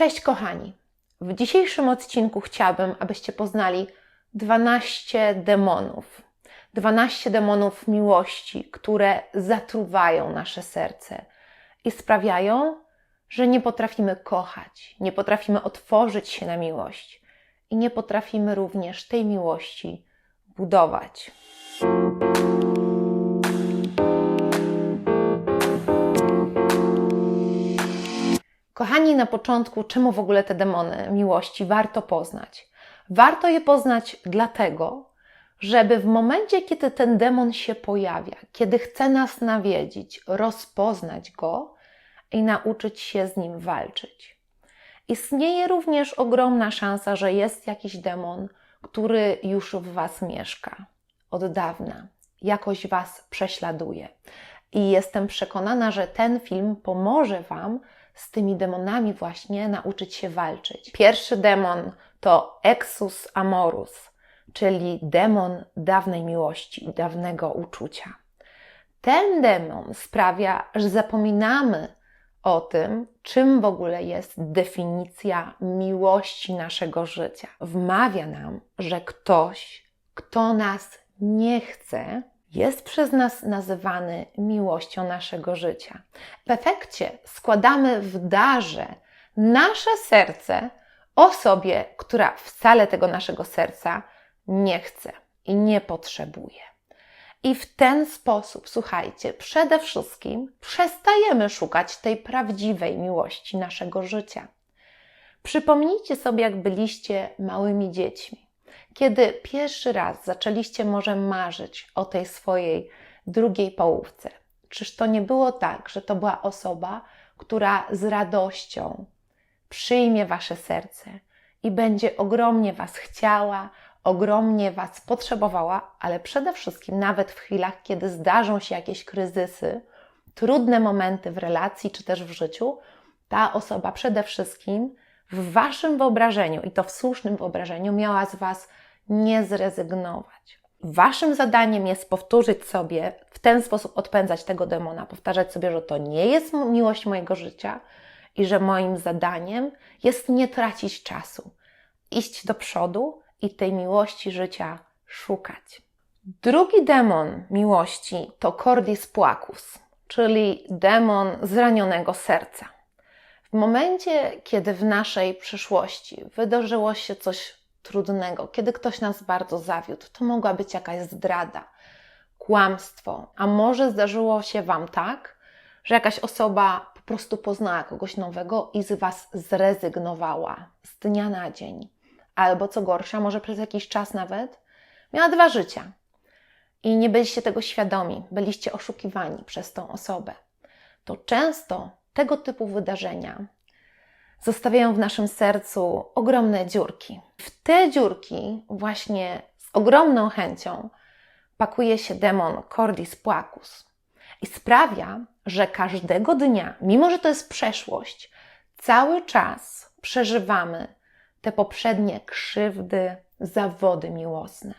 Cześć kochani! W dzisiejszym odcinku chciałabym, abyście poznali 12 demonów. 12 demonów miłości, które zatruwają nasze serce i sprawiają, że nie potrafimy kochać, nie potrafimy otworzyć się na miłość i nie potrafimy również tej miłości budować. Kochani, na początku, czemu w ogóle te demony miłości warto poznać? Warto je poznać dlatego, żeby w momencie, kiedy ten demon się pojawia, kiedy chce nas nawiedzić, rozpoznać go i nauczyć się z nim walczyć. Istnieje również ogromna szansa, że jest jakiś demon, który już w Was mieszka od dawna, jakoś Was prześladuje. I jestem przekonana, że ten film pomoże Wam z tymi demonami właśnie nauczyć się walczyć. Pierwszy demon to Exus Amorus, czyli demon dawnej miłości, dawnego uczucia. Ten demon sprawia, że zapominamy o tym, czym w ogóle jest definicja miłości naszego życia. Wmawia nam, że ktoś, kto nas nie chce, jest przez nas nazywany miłością naszego życia. W efekcie składamy w darze nasze serce osobie, która wcale tego naszego serca nie chce i nie potrzebuje. I w ten sposób, słuchajcie, przede wszystkim przestajemy szukać tej prawdziwej miłości naszego życia. Przypomnijcie sobie, jak byliście małymi dziećmi kiedy pierwszy raz zaczęliście może marzyć o tej swojej drugiej połówce? Czyż to nie było tak, że to była osoba, która z radością przyjmie wasze serce i będzie ogromnie was chciała, ogromnie was potrzebowała, ale przede wszystkim nawet w chwilach, kiedy zdarzą się jakieś kryzysy, trudne momenty w relacji czy też w życiu, ta osoba przede wszystkim w waszym wyobrażeniu i to w słusznym wyobrażeniu miała z was nie zrezygnować. Waszym zadaniem jest powtórzyć sobie, w ten sposób odpędzać tego demona, powtarzać sobie, że to nie jest miłość mojego życia i że moim zadaniem jest nie tracić czasu, iść do przodu i tej miłości życia szukać. Drugi demon miłości to Cordis Płacus, czyli demon zranionego serca. W momencie, kiedy w naszej przyszłości wydarzyło się coś trudnego, kiedy ktoś nas bardzo zawiódł, to mogła być jakaś zdrada, kłamstwo, a może zdarzyło się Wam tak, że jakaś osoba po prostu poznała kogoś nowego i z Was zrezygnowała z dnia na dzień. Albo co gorsza, może przez jakiś czas nawet miała dwa życia i nie byliście tego świadomi, byliście oszukiwani przez tą osobę. To często tego typu wydarzenia zostawiają w naszym sercu ogromne dziurki. W te dziurki właśnie z ogromną chęcią pakuje się demon Cordis Płacus i sprawia, że każdego dnia, mimo że to jest przeszłość, cały czas przeżywamy te poprzednie krzywdy, zawody miłosne.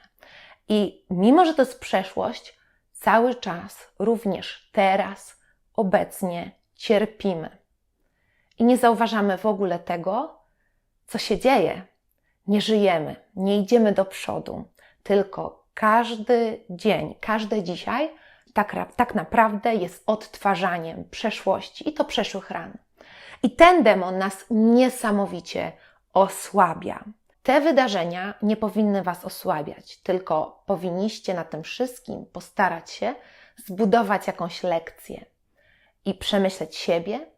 I mimo, że to jest przeszłość, cały czas, również teraz, obecnie cierpimy i nie zauważamy w ogóle tego, co się dzieje. Nie żyjemy, nie idziemy do przodu, tylko każdy dzień, każde dzisiaj tak, tak naprawdę jest odtwarzaniem przeszłości i to przeszłych ran. I ten demon nas niesamowicie osłabia. Te wydarzenia nie powinny Was osłabiać, tylko powinniście na tym wszystkim postarać się zbudować jakąś lekcję i przemyśleć siebie,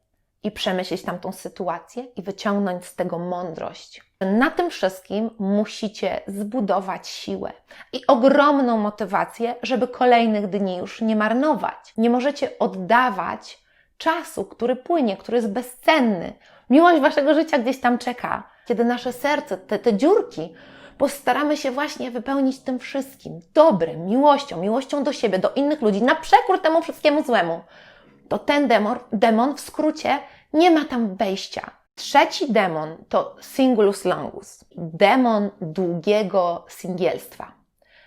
i przemyśleć tamtą sytuację i wyciągnąć z tego mądrość. Na tym wszystkim musicie zbudować siłę i ogromną motywację, żeby kolejnych dni już nie marnować. Nie możecie oddawać czasu, który płynie, który jest bezcenny. Miłość waszego życia gdzieś tam czeka. Kiedy nasze serce, te, te dziurki, postaramy się właśnie wypełnić tym wszystkim dobrym, miłością, miłością do siebie, do innych ludzi, na przekór temu wszystkiemu złemu to ten demon, demon w skrócie nie ma tam wejścia. Trzeci demon to Singulus Longus, demon długiego singielstwa.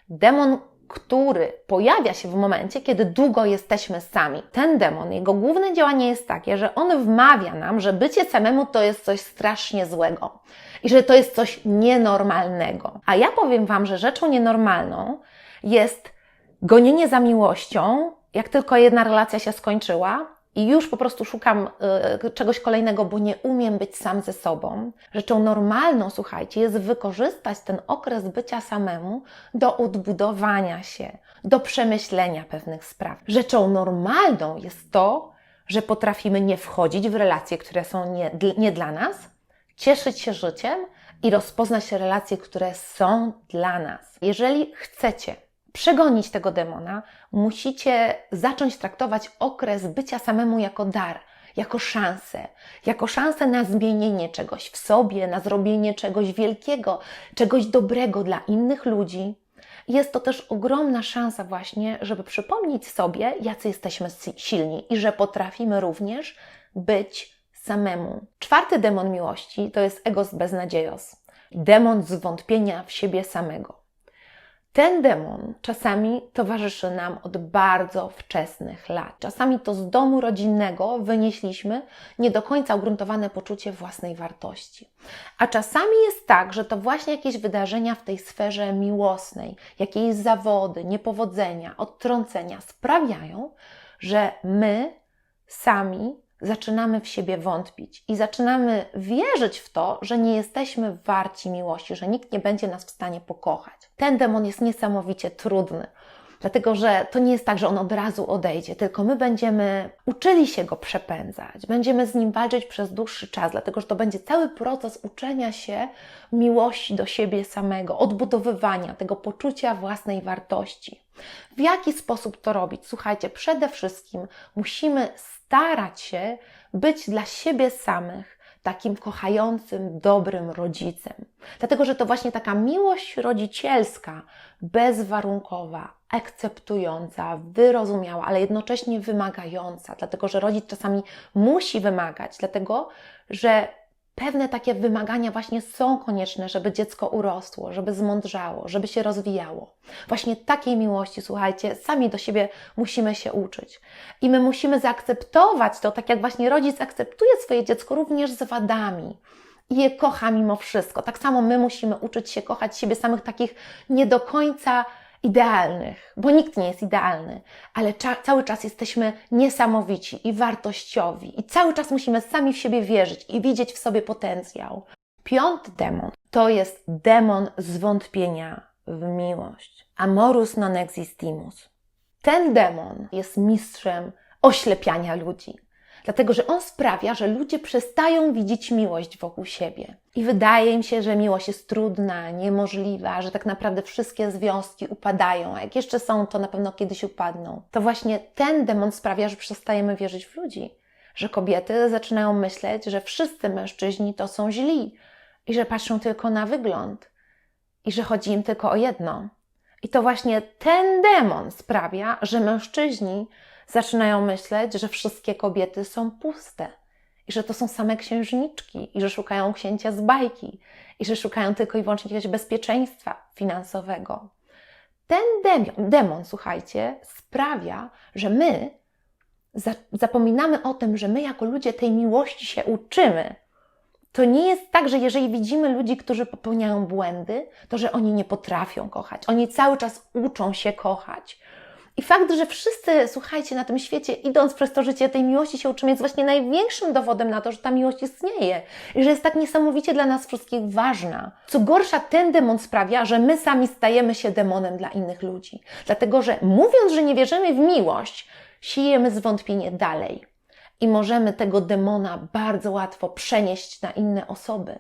Demon który pojawia się w momencie, kiedy długo jesteśmy sami. Ten demon, jego główne działanie jest takie, że on wmawia nam, że bycie samemu to jest coś strasznie złego i że to jest coś nienormalnego. A ja powiem Wam, że rzeczą nienormalną jest gonienie za miłością, jak tylko jedna relacja się skończyła, i już po prostu szukam y, czegoś kolejnego, bo nie umiem być sam ze sobą. Rzeczą normalną, słuchajcie, jest wykorzystać ten okres bycia samemu do odbudowania się, do przemyślenia pewnych spraw. Rzeczą normalną jest to, że potrafimy nie wchodzić w relacje, które są nie, nie dla nas, cieszyć się życiem i rozpoznać relacje, które są dla nas. Jeżeli chcecie przegonić tego demona, musicie zacząć traktować okres bycia samemu jako dar, jako szansę, jako szansę na zmienienie czegoś w sobie, na zrobienie czegoś wielkiego, czegoś dobrego dla innych ludzi. Jest to też ogromna szansa, właśnie, żeby przypomnieć sobie, jacy jesteśmy silni i że potrafimy również być samemu. Czwarty demon miłości to jest egos beznadziejos, demon zwątpienia w siebie samego. Ten demon czasami towarzyszy nam od bardzo wczesnych lat. Czasami to z domu rodzinnego wynieśliśmy nie do końca ugruntowane poczucie własnej wartości. A czasami jest tak, że to właśnie jakieś wydarzenia w tej sferze miłosnej, jakieś zawody, niepowodzenia, odtrącenia sprawiają, że my sami zaczynamy w siebie wątpić i zaczynamy wierzyć w to, że nie jesteśmy warci miłości, że nikt nie będzie nas w stanie pokochać. Ten demon jest niesamowicie trudny. Dlatego, że to nie jest tak, że on od razu odejdzie, tylko my będziemy uczyli się go przepędzać, będziemy z nim walczyć przez dłuższy czas, dlatego że to będzie cały proces uczenia się miłości do siebie samego, odbudowywania tego poczucia własnej wartości. W jaki sposób to robić? Słuchajcie, przede wszystkim musimy starać się być dla siebie samych takim kochającym, dobrym rodzicem. Dlatego, że to właśnie taka miłość rodzicielska, bezwarunkowa, akceptująca, wyrozumiała, ale jednocześnie wymagająca, dlatego że rodzic czasami musi wymagać, dlatego że pewne takie wymagania właśnie są konieczne, żeby dziecko urosło, żeby zmądrzało, żeby się rozwijało. Właśnie takiej miłości, słuchajcie, sami do siebie musimy się uczyć. I my musimy zaakceptować to, tak jak właśnie rodzic akceptuje swoje dziecko również z wadami i je kocha mimo wszystko. Tak samo my musimy uczyć się kochać siebie samych takich nie do końca idealnych, bo nikt nie jest idealny, ale cza- cały czas jesteśmy niesamowici i wartościowi, i cały czas musimy sami w siebie wierzyć i widzieć w sobie potencjał. Piąty demon to jest demon zwątpienia w miłość. Amorus non existimus. Ten demon jest mistrzem oślepiania ludzi dlatego że on sprawia, że ludzie przestają widzieć miłość wokół siebie. I wydaje im się, że miłość jest trudna, niemożliwa, że tak naprawdę wszystkie związki upadają, a jak jeszcze są, to na pewno kiedyś upadną. To właśnie ten demon sprawia, że przestajemy wierzyć w ludzi, że kobiety zaczynają myśleć, że wszyscy mężczyźni to są źli i że patrzą tylko na wygląd i że chodzi im tylko o jedno. I to właśnie ten demon sprawia, że mężczyźni zaczynają myśleć, że wszystkie kobiety są puste i że to są same księżniczki i że szukają księcia z bajki i że szukają tylko i wyłącznie jakiegoś bezpieczeństwa finansowego. Ten demon, demon słuchajcie, sprawia, że my zapominamy o tym, że my jako ludzie tej miłości się uczymy. To nie jest tak, że jeżeli widzimy ludzi, którzy popełniają błędy, to że oni nie potrafią kochać. Oni cały czas uczą się kochać. I fakt, że wszyscy, słuchajcie, na tym świecie, idąc przez to życie tej miłości się uczymy, jest właśnie największym dowodem na to, że ta miłość istnieje i że jest tak niesamowicie dla nas wszystkich ważna. Co gorsza, ten demon sprawia, że my sami stajemy się demonem dla innych ludzi. Dlatego, że mówiąc, że nie wierzymy w miłość, siejemy zwątpienie dalej. I możemy tego demona bardzo łatwo przenieść na inne osoby.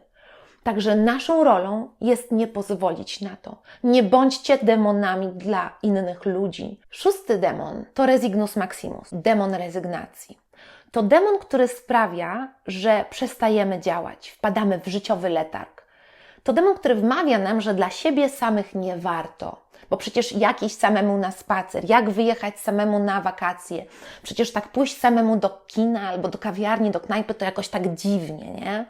Także naszą rolą jest nie pozwolić na to. Nie bądźcie demonami dla innych ludzi. Szósty demon to Resignus Maximus, demon rezygnacji. To demon, który sprawia, że przestajemy działać, wpadamy w życiowy letarg. To demon, który wmawia nam, że dla siebie samych nie warto, bo przecież jakiś samemu na spacer, jak wyjechać samemu na wakacje, przecież tak pójść samemu do kina albo do kawiarni, do knajpy, to jakoś tak dziwnie, nie?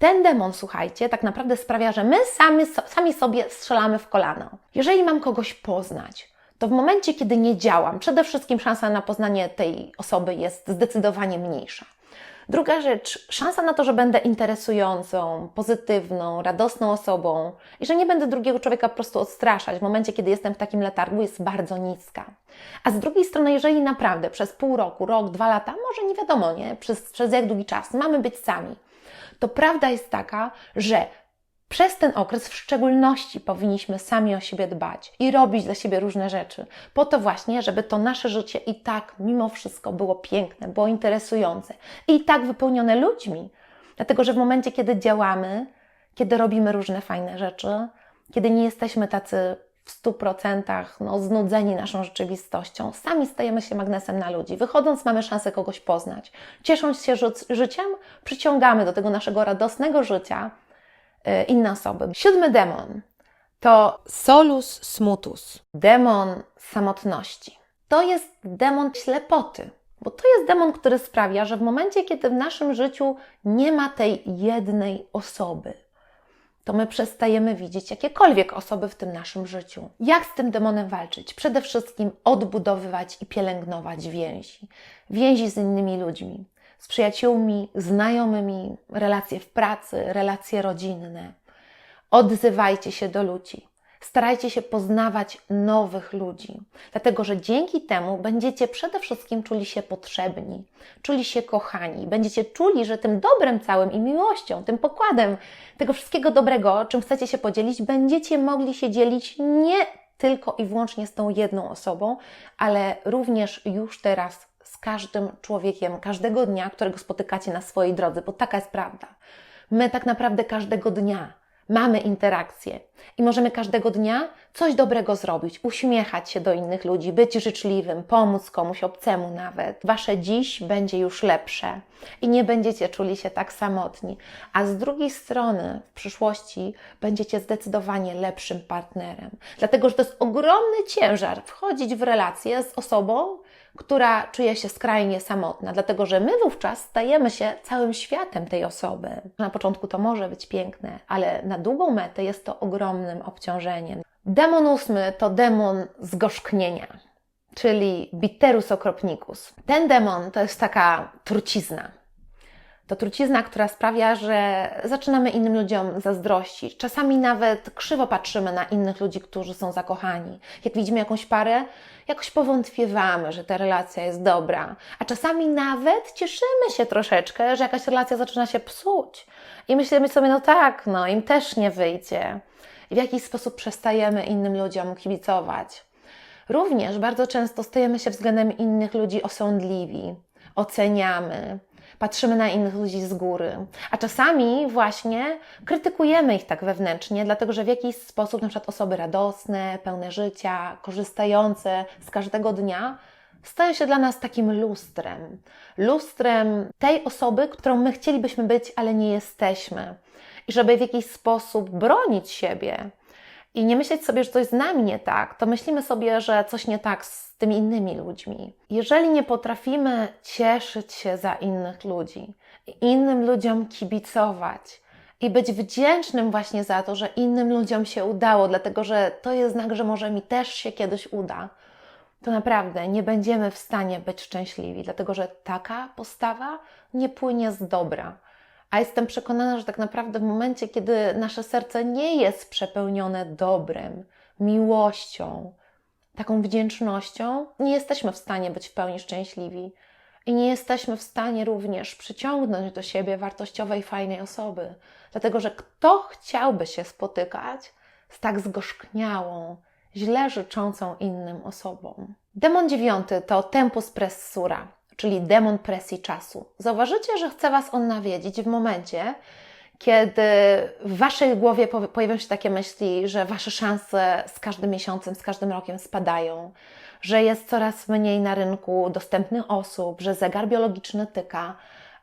Ten demon, słuchajcie, tak naprawdę sprawia, że my sami, sami sobie strzelamy w kolano. Jeżeli mam kogoś poznać, to w momencie, kiedy nie działam, przede wszystkim szansa na poznanie tej osoby jest zdecydowanie mniejsza. Druga rzecz, szansa na to, że będę interesującą, pozytywną, radosną osobą i że nie będę drugiego człowieka po prostu odstraszać w momencie, kiedy jestem w takim letargu, jest bardzo niska. A z drugiej strony, jeżeli naprawdę przez pół roku, rok, dwa lata, może nie wiadomo, nie, przez, przez jak długi czas mamy być sami, to prawda jest taka, że przez ten okres w szczególności powinniśmy sami o siebie dbać i robić dla siebie różne rzeczy, po to właśnie, żeby to nasze życie i tak mimo wszystko było piękne, było interesujące i tak wypełnione ludźmi. Dlatego, że w momencie, kiedy działamy, kiedy robimy różne fajne rzeczy, kiedy nie jesteśmy tacy w stu procentach no, znudzeni naszą rzeczywistością, sami stajemy się magnesem na ludzi. Wychodząc, mamy szansę kogoś poznać. Ciesząc się ży życiem, przyciągamy do tego naszego radosnego życia E, inne osoby. Siódmy demon to solus smutus, demon samotności. To jest demon ślepoty, bo to jest demon, który sprawia, że w momencie, kiedy w naszym życiu nie ma tej jednej osoby, to my przestajemy widzieć jakiekolwiek osoby w tym naszym życiu. Jak z tym demonem walczyć? Przede wszystkim odbudowywać i pielęgnować więzi. Więzi z innymi ludźmi z przyjaciółmi, znajomymi, relacje w pracy, relacje rodzinne. Odzywajcie się do ludzi. Starajcie się poznawać nowych ludzi, dlatego że dzięki temu będziecie przede wszystkim czuli się potrzebni, czuli się kochani, będziecie czuli, że tym dobrem całym i miłością, tym pokładem tego wszystkiego dobrego, czym chcecie się podzielić, będziecie mogli się dzielić nie tylko i wyłącznie z tą jedną osobą, ale również już teraz z każdym człowiekiem, każdego dnia, którego spotykacie na swojej drodze, bo taka jest prawda. My tak naprawdę każdego dnia mamy interakcje i możemy każdego dnia coś dobrego zrobić, uśmiechać się do innych ludzi, być życzliwym, pomóc komuś obcemu nawet. Wasze dziś będzie już lepsze i nie będziecie czuli się tak samotni, a z drugiej strony w przyszłości będziecie zdecydowanie lepszym partnerem, dlatego że to jest ogromny ciężar wchodzić w relacje z osobą, która czuje się skrajnie samotna, dlatego że my wówczas stajemy się całym światem tej osoby. Na początku to może być piękne, ale na długą metę jest to ogromnym obciążeniem. Demon ósmy to demon zgorzknienia, czyli bitterus okropnicus. Ten demon to jest taka trucizna, to trucizna, która sprawia, że zaczynamy innym ludziom zazdrościć. Czasami nawet krzywo patrzymy na innych ludzi, którzy są zakochani. Jak widzimy jakąś parę, jakoś powątpiewamy, że ta relacja jest dobra. A czasami nawet cieszymy się troszeczkę, że jakaś relacja zaczyna się psuć. I myślimy sobie, no tak, no im też nie wyjdzie. I w jakiś sposób przestajemy innym ludziom kibicować. Również bardzo często stajemy się względem innych ludzi osądliwi, oceniamy, patrzymy na innych ludzi z góry, a czasami właśnie krytykujemy ich tak wewnętrznie, dlatego że w jakiś sposób, na przykład osoby radosne, pełne życia, korzystające z każdego dnia, stają się dla nas takim lustrem. Lustrem tej osoby, którą my chcielibyśmy być, ale nie jesteśmy. I żeby w jakiś sposób bronić siebie, i nie myśleć sobie, że coś z nami nie tak, to myślimy sobie, że coś nie tak z tymi innymi ludźmi. Jeżeli nie potrafimy cieszyć się za innych ludzi, innym ludziom kibicować i być wdzięcznym właśnie za to, że innym ludziom się udało, dlatego że to jest znak, że może mi też się kiedyś uda, to naprawdę nie będziemy w stanie być szczęśliwi, dlatego że taka postawa nie płynie z dobra a jestem przekonana, że tak naprawdę w momencie, kiedy nasze serce nie jest przepełnione dobrem, miłością, taką wdzięcznością, nie jesteśmy w stanie być w pełni szczęśliwi. I nie jesteśmy w stanie również przyciągnąć do siebie wartościowej, fajnej osoby. Dlatego, że kto chciałby się spotykać z tak zgorzkniałą, źle życzącą innym osobą? Demon dziewiąty to tempus pressura czyli demon presji czasu. Zauważycie, że chce Was on nawiedzić w momencie, kiedy w Waszej głowie pojawią się takie myśli, że Wasze szanse z każdym miesiącem, z każdym rokiem spadają, że jest coraz mniej na rynku dostępnych osób, że zegar biologiczny tyka,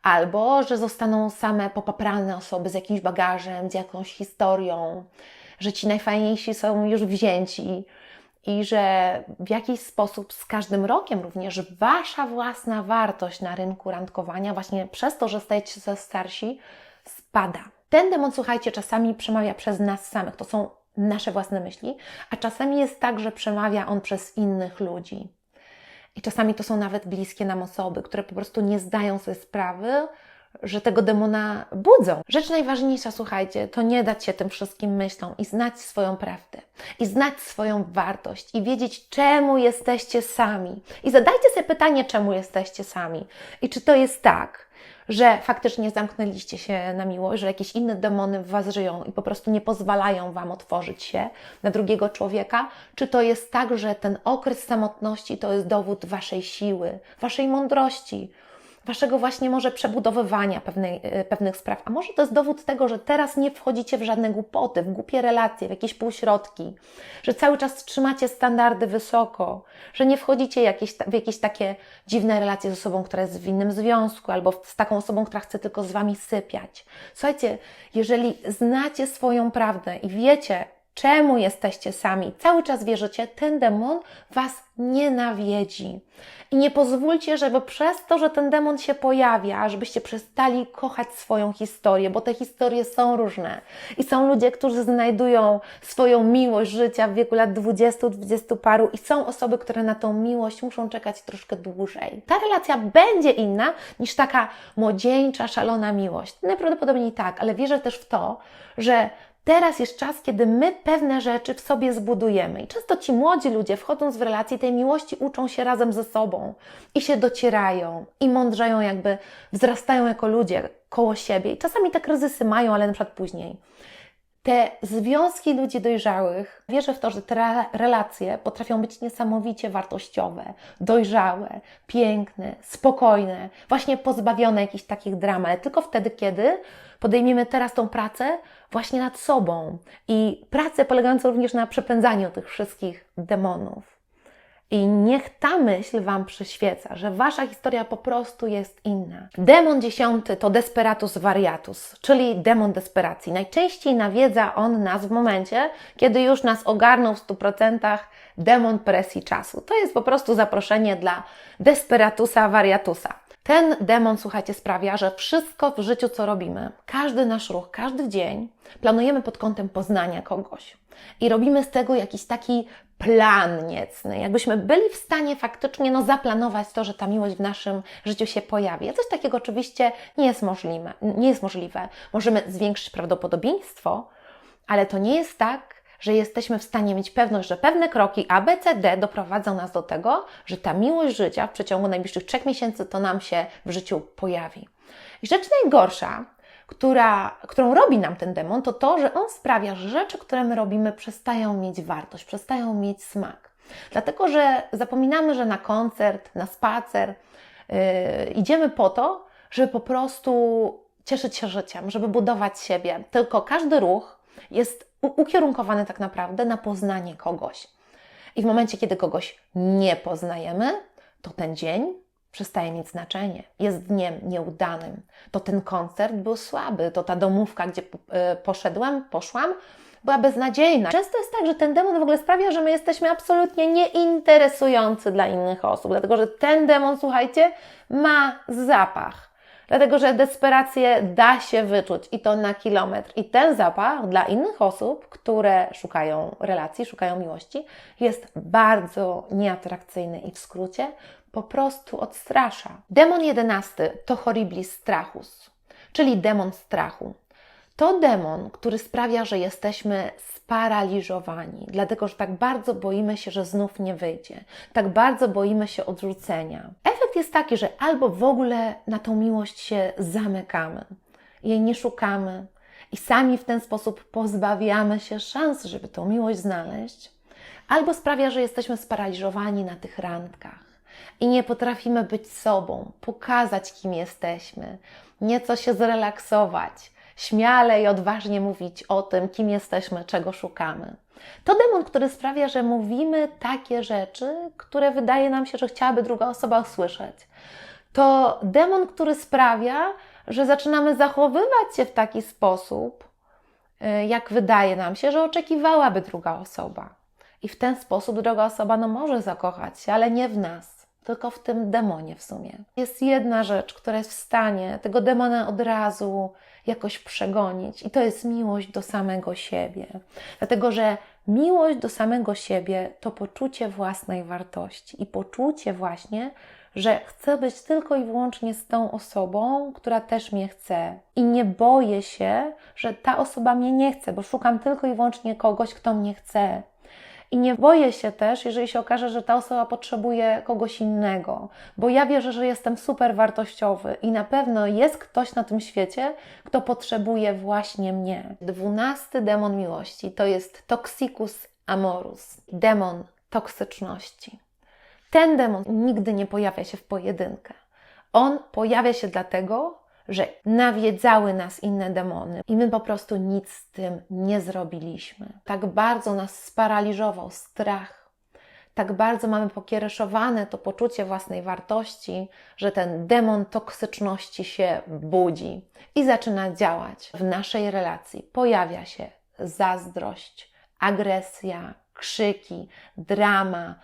albo że zostaną same popaprane osoby z jakimś bagażem, z jakąś historią, że ci najfajniejsi są już wzięci, i że w jakiś sposób z każdym rokiem również Wasza własna wartość na rynku randkowania, właśnie przez to, że stajecie się starsi, spada. Ten demon, słuchajcie, czasami przemawia przez nas samych. To są nasze własne myśli, a czasami jest tak, że przemawia on przez innych ludzi. I czasami to są nawet bliskie nam osoby, które po prostu nie zdają sobie sprawy, że tego demona budzą. Rzecz najważniejsza, słuchajcie, to nie dać się tym wszystkim myślom i znać swoją prawdę, i znać swoją wartość, i wiedzieć, czemu jesteście sami. I zadajcie sobie pytanie, czemu jesteście sami. I czy to jest tak, że faktycznie zamknęliście się na miłość, że jakieś inne demony w Was żyją i po prostu nie pozwalają Wam otworzyć się na drugiego człowieka? Czy to jest tak, że ten okres samotności to jest dowód Waszej siły, Waszej mądrości, Waszego właśnie może przebudowywania pewnej, e, pewnych spraw, a może to jest dowód tego, że teraz nie wchodzicie w żadne głupoty, w głupie relacje, w jakieś półśrodki, że cały czas trzymacie standardy wysoko, że nie wchodzicie jakieś, w jakieś takie dziwne relacje z osobą, która jest w innym związku, albo z taką osobą, która chce tylko z Wami sypiać. Słuchajcie, jeżeli znacie swoją prawdę i wiecie, czemu jesteście sami, cały czas wierzycie, ten demon Was nie nawiedzi. I nie pozwólcie, żeby przez to, że ten demon się pojawia, żebyście przestali kochać swoją historię, bo te historie są różne. I są ludzie, którzy znajdują swoją miłość życia w wieku lat 20, 20 paru i są osoby, które na tą miłość muszą czekać troszkę dłużej. Ta relacja będzie inna niż taka młodzieńcza, szalona miłość. Najprawdopodobniej tak, ale wierzę też w to, że Teraz jest czas, kiedy my pewne rzeczy w sobie zbudujemy. I często ci młodzi ludzie, wchodząc w relacje tej miłości, uczą się razem ze sobą i się docierają i mądrzeją, jakby wzrastają jako ludzie koło siebie. I czasami te kryzysy mają, ale na przykład później. Te związki ludzi dojrzałych, wierzę w to, że te relacje potrafią być niesamowicie wartościowe, dojrzałe, piękne, spokojne, właśnie pozbawione jakichś takich dram, ale tylko wtedy, kiedy podejmiemy teraz tą pracę właśnie nad sobą i pracę polegającą również na przepędzaniu tych wszystkich demonów. I niech ta myśl Wam przyświeca, że Wasza historia po prostu jest inna. Demon dziesiąty to Desperatus Variatus, czyli demon desperacji. Najczęściej nawiedza on nas w momencie, kiedy już nas ogarnął w 100% demon presji czasu. To jest po prostu zaproszenie dla Desperatusa Variatusa. Ten demon, słuchajcie, sprawia, że wszystko w życiu, co robimy, każdy nasz ruch, każdy dzień, planujemy pod kątem poznania kogoś. I robimy z tego jakiś taki plan niecny, jakbyśmy byli w stanie faktycznie no, zaplanować to, że ta miłość w naszym życiu się pojawi. A coś takiego oczywiście nie jest możliwe. Nie jest możliwe. Możemy zwiększyć prawdopodobieństwo, ale to nie jest tak, że jesteśmy w stanie mieć pewność, że pewne kroki A, B, C, D doprowadzą nas do tego, że ta miłość życia w przeciągu najbliższych trzech miesięcy to nam się w życiu pojawi. I rzecz najgorsza, która, którą robi nam ten demon, to to, że on sprawia, że rzeczy, które my robimy, przestają mieć wartość, przestają mieć smak. Dlatego, że zapominamy, że na koncert, na spacer yy, idziemy po to, żeby po prostu cieszyć się życiem, żeby budować siebie. Tylko każdy ruch jest ukierunkowany tak naprawdę na poznanie kogoś. I w momencie, kiedy kogoś nie poznajemy, to ten dzień przestaje mieć znaczenie. Jest dniem nieudanym. To ten koncert był słaby, to ta domówka, gdzie e, poszedłem, poszłam, była beznadziejna. Często jest tak, że ten demon w ogóle sprawia, że my jesteśmy absolutnie nieinteresujący dla innych osób, dlatego że ten demon, słuchajcie, ma zapach. Dlatego, że desperację da się wyczuć i to na kilometr. I ten zapach dla innych osób, które szukają relacji, szukają miłości, jest bardzo nieatrakcyjny i w skrócie po prostu odstrasza. Demon jedenasty to horriblis strachus, czyli demon strachu. To demon, który sprawia, że jesteśmy sparaliżowani, dlatego że tak bardzo boimy się, że znów nie wyjdzie, tak bardzo boimy się odrzucenia. Efekt jest taki, że albo w ogóle na tą miłość się zamykamy, jej nie szukamy i sami w ten sposób pozbawiamy się szans, żeby tą miłość znaleźć, albo sprawia, że jesteśmy sparaliżowani na tych randkach i nie potrafimy być sobą, pokazać, kim jesteśmy, nieco się zrelaksować śmiale i odważnie mówić o tym, kim jesteśmy, czego szukamy. To demon, który sprawia, że mówimy takie rzeczy, które wydaje nam się, że chciałaby druga osoba usłyszeć. To demon, który sprawia, że zaczynamy zachowywać się w taki sposób, y, jak wydaje nam się, że oczekiwałaby druga osoba. I w ten sposób druga osoba no, może zakochać się, ale nie w nas. Tylko w tym demonie w sumie. Jest jedna rzecz, która jest w stanie tego demona od razu jakoś przegonić, i to jest miłość do samego siebie. Dlatego, że miłość do samego siebie to poczucie własnej wartości i poczucie właśnie, że chcę być tylko i wyłącznie z tą osobą, która też mnie chce. I nie boję się, że ta osoba mnie nie chce, bo szukam tylko i wyłącznie kogoś, kto mnie chce. I nie boję się też, jeżeli się okaże, że ta osoba potrzebuje kogoś innego, bo ja wierzę, że jestem super wartościowy i na pewno jest ktoś na tym świecie, kto potrzebuje właśnie mnie. Dwunasty demon miłości to jest Toxicus amorus, demon toksyczności. Ten demon nigdy nie pojawia się w pojedynkę. On pojawia się dlatego, że nawiedzały nas inne demony i my po prostu nic z tym nie zrobiliśmy. Tak bardzo nas sparaliżował strach, tak bardzo mamy pokiereszowane to poczucie własnej wartości, że ten demon toksyczności się budzi i zaczyna działać w naszej relacji. Pojawia się zazdrość, agresja, krzyki, drama,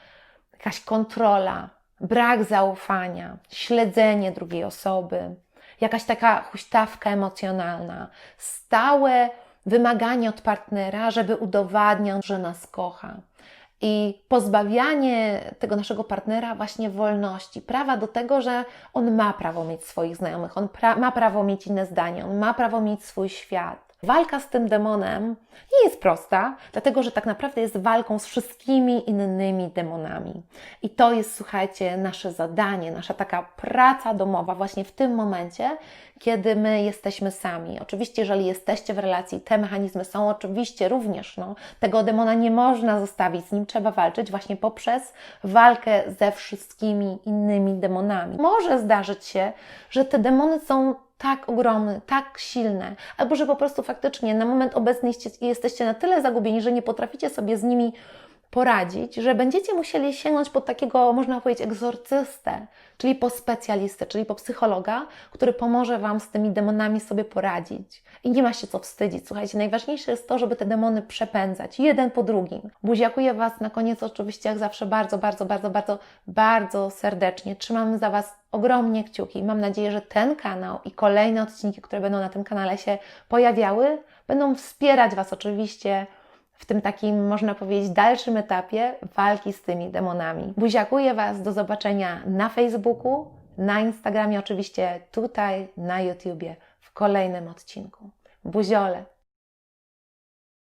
jakaś kontrola, brak zaufania, śledzenie drugiej osoby, jakaś taka huśtawka emocjonalna, stałe wymaganie od partnera, żeby udowadniał, że nas kocha. I pozbawianie tego naszego partnera właśnie wolności, prawa do tego, że on ma prawo mieć swoich znajomych, on pra ma prawo mieć inne zdanie, on ma prawo mieć swój świat. Walka z tym demonem nie jest prosta, dlatego że tak naprawdę jest walką z wszystkimi innymi demonami. I to jest, słuchajcie, nasze zadanie, nasza taka praca domowa właśnie w tym momencie, kiedy my jesteśmy sami. Oczywiście, jeżeli jesteście w relacji, te mechanizmy są oczywiście również, no, tego demona nie można zostawić, z nim trzeba walczyć właśnie poprzez walkę ze wszystkimi innymi demonami. Może zdarzyć się, że te demony są tak ogromne, tak silne, albo że po prostu faktycznie na moment obecny jesteście na tyle zagubieni, że nie potraficie sobie z nimi poradzić, że będziecie musieli sięgnąć po takiego, można powiedzieć, egzorcystę, czyli po specjalistę, czyli po psychologa, który pomoże Wam z tymi demonami sobie poradzić. I nie ma się co wstydzić. Słuchajcie, najważniejsze jest to, żeby te demony przepędzać, jeden po drugim. Buziakuję Was na koniec oczywiście, jak zawsze, bardzo, bardzo, bardzo, bardzo, bardzo serdecznie. Trzymam za Was ogromnie kciuki. Mam nadzieję, że ten kanał i kolejne odcinki, które będą na tym kanale się pojawiały, będą wspierać Was oczywiście w tym takim, można powiedzieć, dalszym etapie walki z tymi demonami. Buziakuję Was, do zobaczenia na Facebooku, na Instagramie, oczywiście tutaj, na YouTubie, w kolejnym odcinku. Buziole!